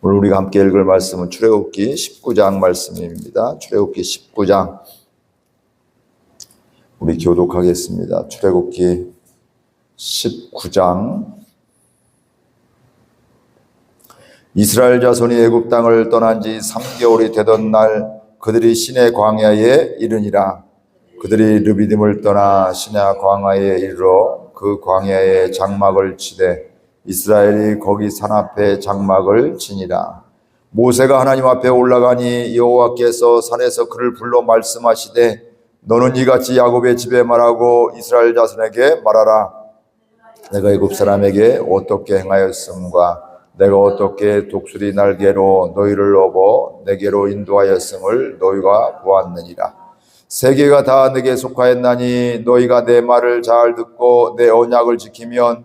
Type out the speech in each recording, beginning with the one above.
오늘 우리가 함께 읽을 말씀은 출애굽기 19장 말씀입니다. 출애굽기 19장 우리 교독하겠습니다. 출애굽기 19장 이스라엘 자손이 애굽 땅을 떠난 지 3개월이 되던 날 그들이 시내 광야에 이르니라 그들이 르비딤을 떠나 시내 광야에 이르러 그 광야에 장막을 치되 이스라엘이 거기 산 앞에 장막을 치니라 모세가 하나님 앞에 올라가니 여호와께서 산에서 그를 불러 말씀하시되 너는 이같이 야곱의 집에 말하고 이스라엘 자손에게 말하라 내가 애굽 사람에게 어떻게 행하였음과 내가 어떻게 독수리 날개로 너희를 업어 내게로 인도하였음을 너희가 보았느니라. 세계가 다 내게 속하였나니 너희가 내 말을 잘 듣고 내 언약을 지키면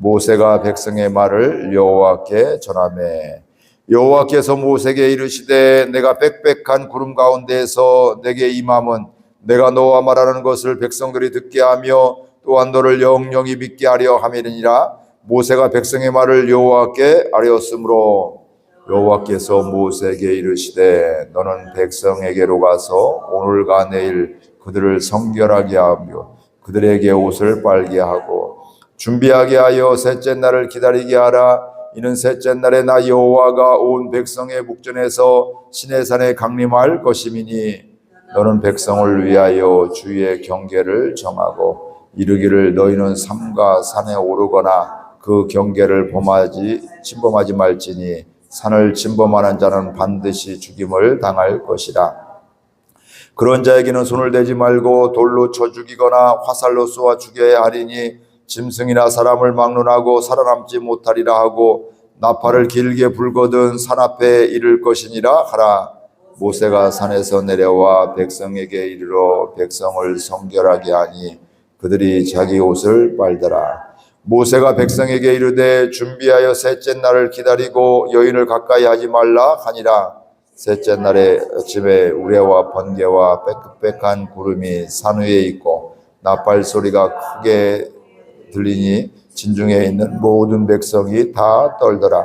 모세가 백성의 말을 여호와께 전하매. 여호와께서 모세에게 이르시되 내가 빽빽한 구름 가운데에서 내게 임함은 내가 너와 말하는 것을 백성들이 듣게 하며 또한 너를 영영히 믿게 하려 함이니라. 모세가 백성의 말을 여호와께 아뢰었으므로 여호와께서 모세에게 이르시되 너는 백성에게로 가서 오늘과 내일 그들을 성결하게 하며 그들에게 옷을 빨게 하고 준비하게 하여 셋째 날을 기다리게 하라 이는 셋째 날에 나 여호와가 온 백성의 북전에서 시내산에 강림할 것임이니 너는 백성을 위하여 주의 경계를 정하고 이르기를 너희는 삼가 산에 오르거나 그 경계를 범하지 침범하지 말지니 산을 침범하는 자는 반드시 죽임을 당할 것이라. 그런 자에게는 손을 대지 말고 돌로 쳐 죽이거나 화살로 쏘아 죽여야 하리니 짐승이나 사람을 막론하고 살아남지 못하리라 하고 나팔을 길게 불거든 산 앞에 이를 것이니라 하라. 모세가 산에서 내려와 백성에게 이르러 백성을 성결하게 하니 그들이 자기 옷을 빨더라. 모세가 백성에게 이르되 준비하여 셋째 날을 기다리고 여인을 가까이 하지 말라 하니라. 셋째 날에 아침에 우레와 번개와 빽빽한 구름이 산 위에 있고 나팔 소리가 크게 들리니 진중에 있는 모든 백성이 다 떨더라.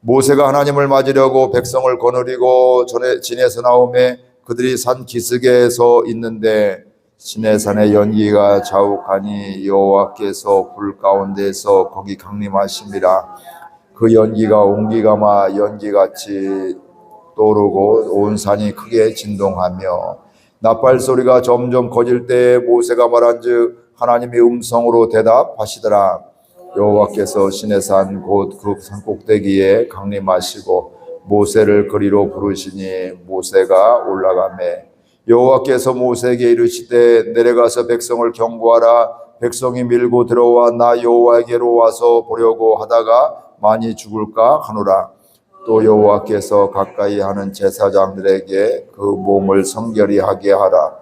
모세가 하나님을 맞으려고 백성을 거느리고 전에 진에서 나오매 그들이 산 기슭에서 있는데 시내산의 연기가 자욱하니 여호와께서 불 가운데서 거기 강림하심이라 그 연기가 옹기가마 연기같이 떠오르고 온 산이 크게 진동하며 나팔 소리가 점점 커질 때 모세가 말한즉 하나님의 음성으로 대답하시더라. 여호와께서 시내산 곧 그 산꼭대기에 강림하시고 모세를 그리로 부르시니 모세가 올라가매 여호와께서 모세에게 이르시되 내려가서 백성을 경고하라. 백성이 밀고 들어와 나 여호와에게로 와서 보려고 하다가 많이 죽을까 하노라. 또 여호와께서 가까이 하는 제사장들에게 그 몸을 성결히 하게 하라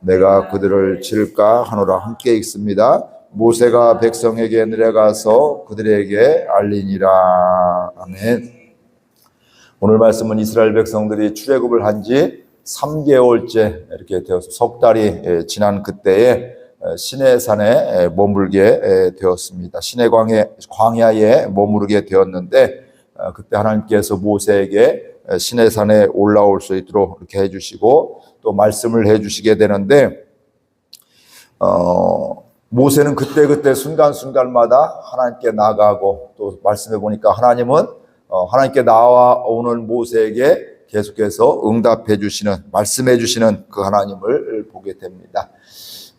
내가 그들을 칠까 하노라 함께 읽습니다. 모세가 백성에게 내려가서 그들에게 알리니라. 아멘. 오늘 말씀은 이스라엘 백성들이 출애굽을 한 지 3개월째 이렇게 되어서 석 달이 지난 그때에 시내산에 머물게 되었습니다. 시내 광야, 광야에 머무르게 되었는데 그때 하나님께서 모세에게 시내산에 올라올 수 있도록 이렇게 해주시고 또 말씀을 해주시게 되는데 어, 모세는 그때 그때 순간 순간마다 하나님께 나가고 또 말씀해 보니까 하나님은 어, 하나님께 나와오는 모세에게 계속해서 응답해 주시는 말씀해 주시는 그 하나님을 보게 됩니다.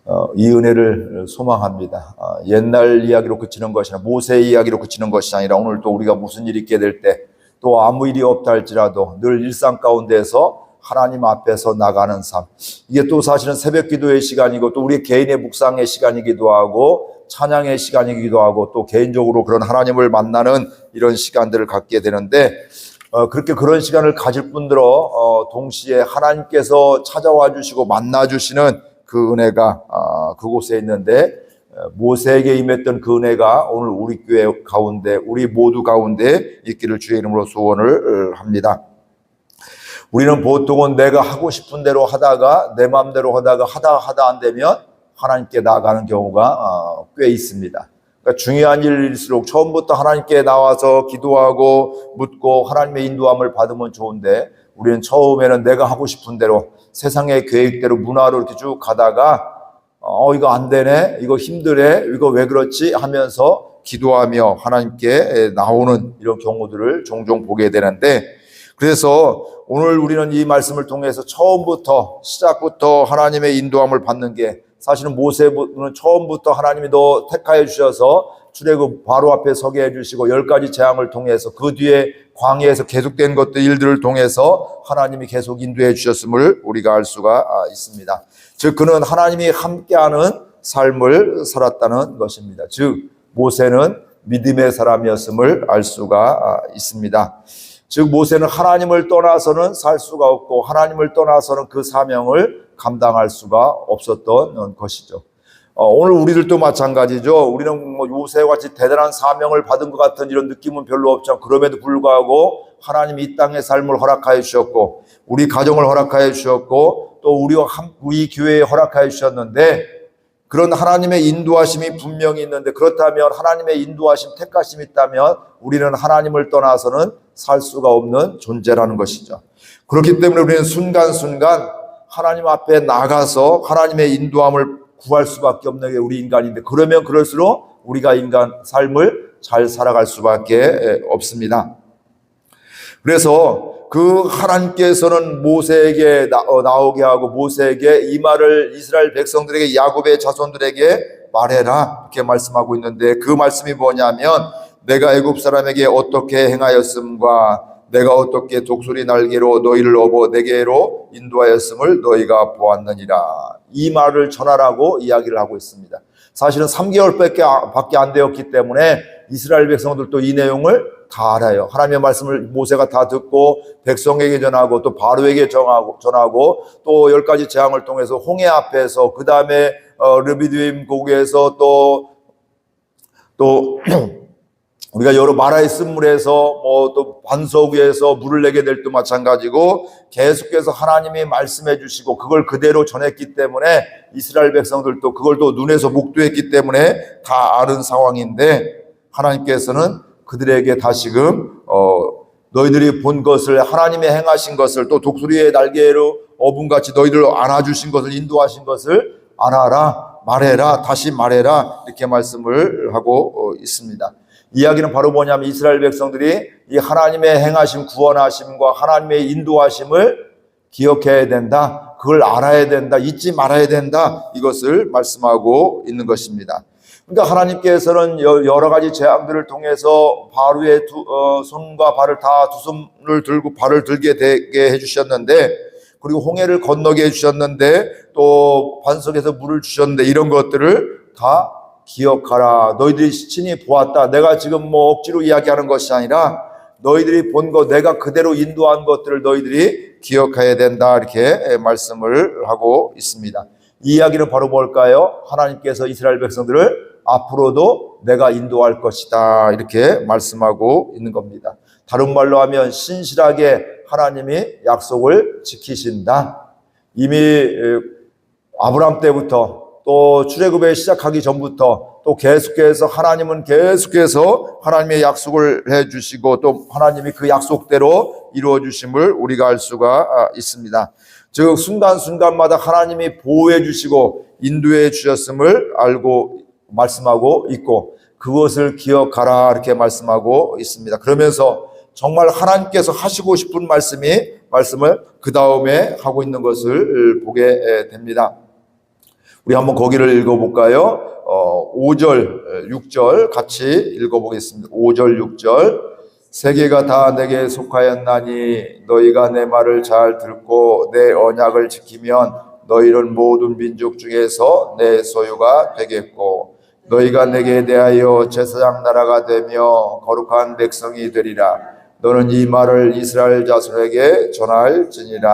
어, 이 은혜를 소망합니다. 어, 옛날 이야기로 그치는 것이 아니라 모세 이야기로 그치는 것이 아니라 오늘 또 우리가 무슨 일이 있게 될 때 또 아무 일이 없다 할지라도 늘 일상 가운데서 하나님 앞에서 나가는 삶. 이게 또 사실은 새벽 기도의 시간이고 또 우리 개인의 묵상의 시간이기도 하고 찬양의 시간이기도 하고 또 개인적으로 그런 하나님을 만나는 이런 시간들을 갖게 되는데 어, 그렇게 그런 시간을 가질 뿐더러 어, 동시에 하나님께서 찾아와 주시고 만나 주시는 그 은혜가 어, 그곳에 있는데 어, 모세에게 임했던 그 은혜가 오늘 우리 교회 가운데 우리 모두 가운데 있기를 주의 이름으로 소원을 어, 합니다. 우리는 보통은 내가 하고 싶은 대로 하다가 내 마음대로 하다가 하다 하다 안 되면 하나님께 나아가는 경우가 어, 꽤 있습니다. 그러니까 중요한 일일수록 처음부터 하나님께 나와서 기도하고 묻고 하나님의 인도함을 받으면 좋은데 우리는 처음에는 내가 하고 싶은 대로 세상의 계획대로 문화로 이렇게 쭉 가다가 어 이거 안 되네. 이거 힘드네. 이거 왜 그렇지? 하면서 기도하며 하나님께 나오는 이런 경우들을 종종 보게 되는데 그래서 오늘 우리는 이 말씀을 통해서 처음부터 시작부터 하나님의 인도함을 받는 게 사실은 모세는 처음부터 하나님이 너 택하여 주셔서 출애굽 바로 앞에 서게 해주시고 열 가지 재앙을 통해서 그 뒤에 광야에서 계속된 것들 일들을 통해서 하나님이 계속 인도해 주셨음을 우리가 알 수가 있습니다. 즉 그는 하나님이 함께하는 삶을 살았다는 것입니다. 즉 모세는 믿음의 사람이었음을 알 수가 있습니다. 즉 모세는 하나님을 떠나서는 살 수가 없고 하나님을 떠나서는 그 사명을 감당할 수가 없었던 것이죠. 어, 오늘 우리들도 마찬가지죠. 우리는 뭐 요새와 같이 대단한 사명을 받은 것 같은 이런 느낌은 별로 없죠. 그럼에도 불구하고 하나님이 이 땅의 삶을 허락하여 주셨고, 우리 가정을 허락하여 주셨고, 또 우리와 한, 우리 교회에 허락하여 주셨는데, 그런 하나님의 인도하심이 분명히 있는데, 그렇다면 하나님의 인도하심, 택하심이 있다면, 우리는 하나님을 떠나서는 살 수가 없는 존재라는 것이죠. 그렇기 때문에 우리는 순간순간 하나님 앞에 나가서 하나님의 인도함을 구할 수밖에 없는 게 우리 인간인데 그러면 그럴수록 우리가 인간 삶을 잘 살아갈 수밖에 없습니다. 그래서 그 하나님께서는 모세에게 어, 나오게 하고 모세에게 이 말을 이스라엘 백성들에게 야곱의 자손들에게 말해라 이렇게 말씀하고 있는데 그 말씀이 뭐냐면 내가 애굽 사람에게 어떻게 행하였음과 내가 어떻게 독수리 날개로 너희를 업어 내게로 인도하였음을 너희가 보았느니라. 이 말을 전하라고 이야기를 하고 있습니다. 사실은 3개월밖에 밖에 안 되었기 때문에 이스라엘 백성들도 이 내용을 다 알아요. 하나님의 말씀을 모세가 다 듣고 백성에게 전하고 또 바로에게 전하고 전하고 또 열 가지 재앙을 통해서 홍해 앞에서 그 다음에 어, 르비드임 고국에서 또또 우리가 여러 마라의 쓴물에서 뭐 또 반석 위에서 물을 내게 될 때 마찬가지고 계속해서 하나님이 말씀해 주시고 그걸 그대로 전했기 때문에 이스라엘 백성들도 그걸 또 눈에서 목도했기 때문에 다 아는 상황인데 하나님께서는 그들에게 다시금 어 너희들이 본 것을 하나님의 행하신 것을 또 독수리의 날개로 어분같이 너희들 안아주신 것을 인도하신 것을 알아라 말해라 다시 말해라 이렇게 말씀을 하고 있습니다. 이야기는 바로 뭐냐면 이스라엘 백성들이 이 하나님의 행하심, 구원하심과 하나님의 인도하심을 기억해야 된다. 그걸 알아야 된다. 잊지 말아야 된다. 이것을 말씀하고 있는 것입니다. 그러니까 하나님께서는 여러 가지 재앙들을 통해서 바로의 두, 어, 손과 발을 다 두 손을 들고 발을 들게 되게 해주셨는데 그리고 홍해를 건너게 해주셨는데 또 반석에서 물을 주셨는데 이런 것들을 다 기억하라. 너희들이 친히 보았다. 내가 지금 뭐 억지로 이야기하는 것이 아니라 너희들이 본 것, 내가 그대로 인도한 것들을 너희들이 기억해야 된다. 이렇게 말씀을 하고 있습니다. 이 이야기는 바로 뭘까요? 하나님께서 이스라엘 백성들을 앞으로도 내가 인도할 것이다. 이렇게 말씀하고 있는 겁니다. 다른 말로 하면 신실하게 하나님이 약속을 지키신다. 이미 아브람 때부터 또 출애굽에 시작하기 전부터 또 계속해서 하나님은 계속해서 하나님의 약속을 해 주시고 또 하나님이 그 약속대로 이루어 주심을 우리가 알 수가 있습니다. 즉 순간순간마다 하나님이 보호해 주시고 인도해 주셨음을 알고 말씀하고 있고 그것을 기억하라 이렇게 말씀하고 있습니다. 그러면서 정말 하나님께서 하시고 싶은 말씀이 말씀을 그 다음에 하고 있는 것을 보게 됩니다. 우리 한번 거기를 읽어볼까요? 어, 5절, 6절 같이 읽어보겠습니다. 5절, 6절. 세계가 다 내게 속하였나니 너희가 내 말을 잘 듣고 내 언약을 지키면 너희는 모든 민족 중에서 내 소유가 되겠고 너희가 내게 대하여 제사장 나라가 되며 거룩한 백성이 되리라. 너는 이 말을 이스라엘 자손에게 전할지니라.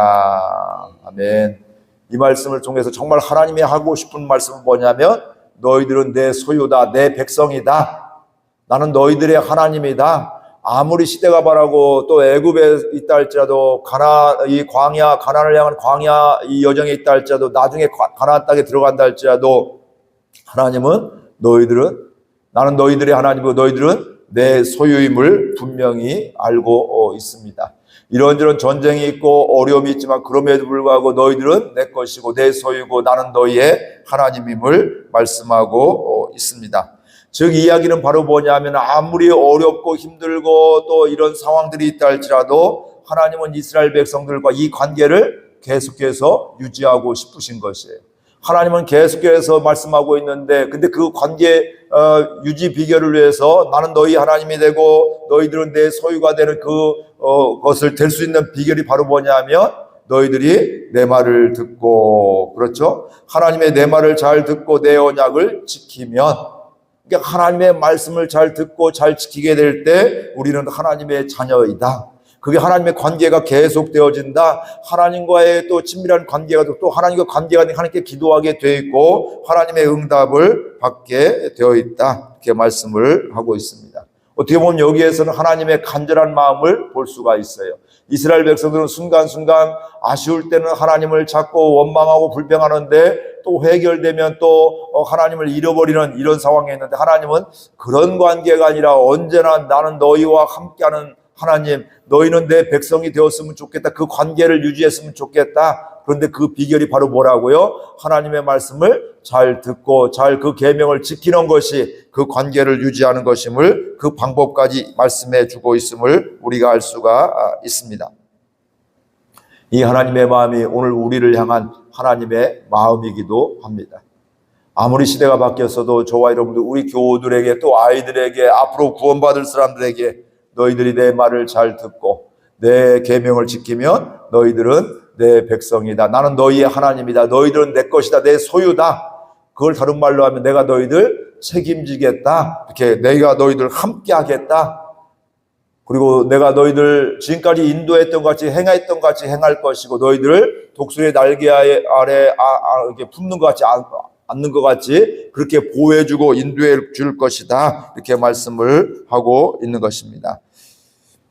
아멘. 이 말씀을 통해서 정말 하나님이 하고 싶은 말씀은 뭐냐면 너희들은 내 소유다, 내 백성이다. 나는 너희들의 하나님이다. 아무리 시대가 바라고 또 애굽에 있다 할지라도 가나 이 광야 가나안을 향한 광야 이 여정에 있다 할지라도 나중에 가- 가나안 땅에 들어간다 할지라도 하나님은 너희들은 나는 너희들의 하나님이고 너희들은 내 소유임을 분명히 알고 어, 있습니다. 이런저런 전쟁이 있고 어려움이 있지만 그럼에도 불구하고 너희들은 내 것이고 내 소유고 나는 너희의 하나님임을 말씀하고 어, 있습니다. 즉 이야기는 바로 뭐냐면 아무리 어렵고 힘들고 또 이런 상황들이 있다 할지라도 하나님은 이스라엘 백성들과 이 관계를 계속해서 유지하고 싶으신 것이에요. 하나님은 계속해서 말씀하고 있는데 근데 그 관계 어, 유지 비결을 위해서 나는 너희 하나님이 되고 너희들은 내 소유가 되는 그 어, 것을 될 수 있는 비결이 바로 뭐냐면 너희들이 내 말을 듣고 그렇죠? 하나님의 내 말을 잘 듣고 내 언약을 지키면 그러니까 하나님의 말씀을 잘 듣고 잘 지키게 될 때 우리는 하나님의 자녀이다. 그게 하나님의 관계가 계속 되어진다. 하나님과의 또 친밀한 관계가 또 하나님과 관계가 하나님께 기도하게 되어 있고 하나님의 응답을 받게 되어 있다. 이렇게 말씀을 하고 있습니다. 어떻게 보면 여기에서는 하나님의 간절한 마음을 볼 수가 있어요. 이스라엘 백성들은 순간순간 아쉬울 때는 하나님을 찾고 원망하고 불평하는데 또 해결되면 또 어, 하나님을 잃어버리는 이런 상황에 있는데 하나님은 그런 관계가 아니라 언제나 나는 너희와 함께하는 하나님, 너희는 내 백성이 되었으면 좋겠다. 그 관계를 유지했으면 좋겠다. 그런데 그 비결이 바로 뭐라고요? 하나님의 말씀을 잘 듣고 잘 그 계명을 지키는 것이 그 관계를 유지하는 것임을 그 방법까지 말씀해 주고 있음을 우리가 알 수가 아, 있습니다. 이 하나님의 마음이 오늘 우리를 향한 하나님의 마음이기도 합니다. 아무리 시대가 바뀌었어도 저와 여러분들 우리 교우들에게 또 아이들에게 앞으로 구원받을 사람들에게 너희들이 내 말을 잘 듣고 내 계명을 지키면 너희들은 내 백성이다. 나는 너희의 하나님이다. 너희들은 내 것이다. 내 소유다. 그걸 다른 말로 하면 내가 너희들 책임지겠다. 이렇게 내가 너희들 함께 하겠다. 그리고 내가 너희들 지금까지 인도했던 것 같이 행했던 것 같이 행할 것이고 너희들을 독수리의 날개 아래 아, 아, 이렇게 품는 것 같이 안- 않는 것 같이 그렇게 보호해주고 인도해 줄 것이다 이렇게 말씀을 하고 있는 것입니다.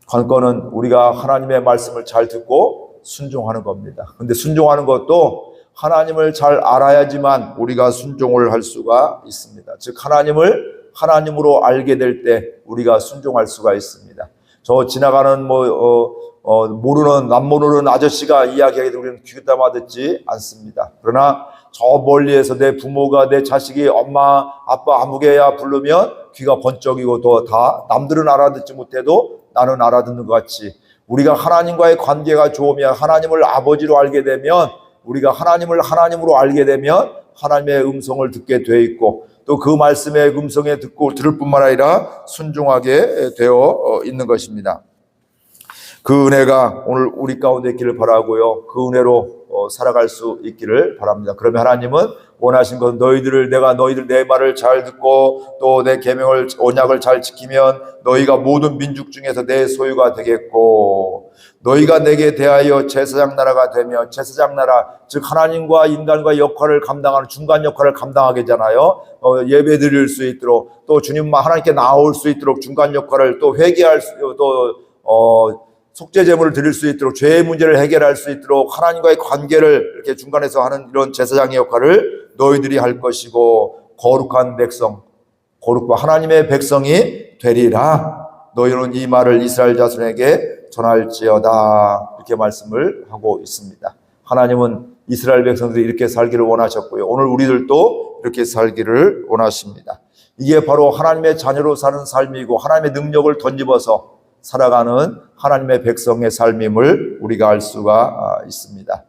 관건은 우리가 하나님의 말씀을 잘 듣고 순종하는 겁니다. 근데 순종하는 것도 하나님을 잘 알아야지만 우리가 순종을 할 수가 있습니다. 즉 하나님을 하나님으로 알게 될 때 우리가 순종할 수가 있습니다. 저 지나가는 뭐 어, 어, 모르는 남 모르는 아저씨가 이야기하기도 우리는 귀담아 듣지 않습니다. 그러나 저 멀리에서 내 부모가 내 자식이 엄마 아빠 아무개야 부르면 귀가 번쩍이고 또다 남들은 알아듣지 못해도 나는 알아듣는 것 같이 우리가 하나님과의 관계가 좋으면 하나님을 아버지로 알게 되면 우리가 하나님을 하나님으로 알게 되면 하나님의 음성을 듣게 돼 있고 또 그 말씀의 음성에 듣고 들을 뿐만 아니라 순종하게 되어 어, 있는 것입니다. 그 은혜가 오늘 우리 가운데 있기를 바라고요. 그 은혜로 어, 살아갈 수 있기를 바랍니다. 그러면 하나님은 원하신 건 너희들을 내가 너희들 내 말을 잘 듣고 또 내 계명을 언약을 잘 지키면 너희가 모든 민족 중에서 내 소유가 되겠고 너희가 내게 대하여 제사장 나라가 되며 제사장 나라 즉 하나님과 인간과 역할을 감당하는 중간 역할을 감당하게잖아요. 어, 예배 드릴 수 있도록 또 주님만 하나님께 나올 수 있도록 중간 역할을 또 회개할 수또 어, 속죄 제물을 드릴 수 있도록 죄의 문제를 해결할 수 있도록 하나님과의 관계를 이렇게 중간에서 하는 이런 제사장의 역할을 너희들이 할 것이고 거룩한 백성 거룩과 하나님의 백성이 되리라 너희는 이 말을 이스라엘 자손에게 전할지어다 이렇게 말씀을 하고 있습니다. 하나님은 이스라엘 백성들이 이렇게 살기를 원하셨고요. 오늘 우리들도 이렇게 살기를 원하십니다. 이게 바로 하나님의 자녀로 사는 삶이고 하나님의 능력을 던집어서 살아가는 하나님의 백성의 삶임을 우리가 알 수가 아, 있습니다.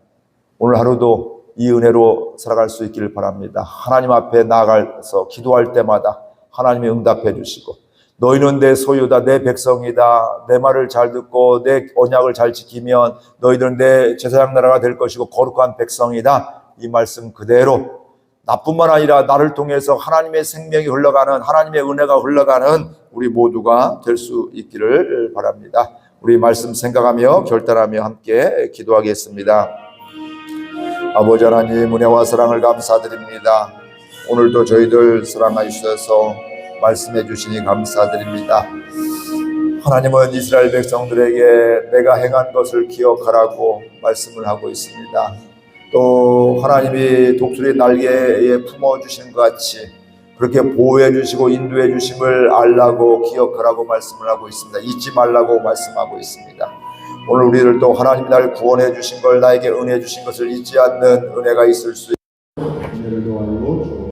오늘 하루도 이 은혜로 살아갈 수 있기를 바랍니다. 하나님 앞에 나아가서 기도할 때마다 하나님이 응답해 주시고 너희는 내 소유다 내 백성이다 내 말을 잘 듣고 내 언약을 잘 지키면 너희들은 내 제사장 나라가 될 것이고 거룩한 백성이다 이 말씀 그대로 나뿐만 아니라 나를 통해서 하나님의 생명이 흘러가는 하나님의 은혜가 흘러가는 우리 모두가 될 수 있기를 바랍니다. 우리 말씀 생각하며 결단하며 함께 기도하겠습니다. 아버지 하나님 은혜와 사랑을 감사드립니다. 오늘도 저희들 사랑하여 주셔서 말씀해 주시니 감사드립니다. 하나님은 이스라엘 백성들에게 내가 행한 것을 기억하라고 말씀을 하고 있습니다. 또 하나님이 독수리 날개에 품어 주신 것 같이 그렇게 보호해 주시고 인도해 주심을 알라고 기억하라고 말씀을 하고 있습니다. 잊지 말라고 말씀하고 있습니다. 오늘 우리를 또 하나님이 날 구원해 주신 걸 나에게 은혜 주신 것을 잊지 않는 은혜가 있을 수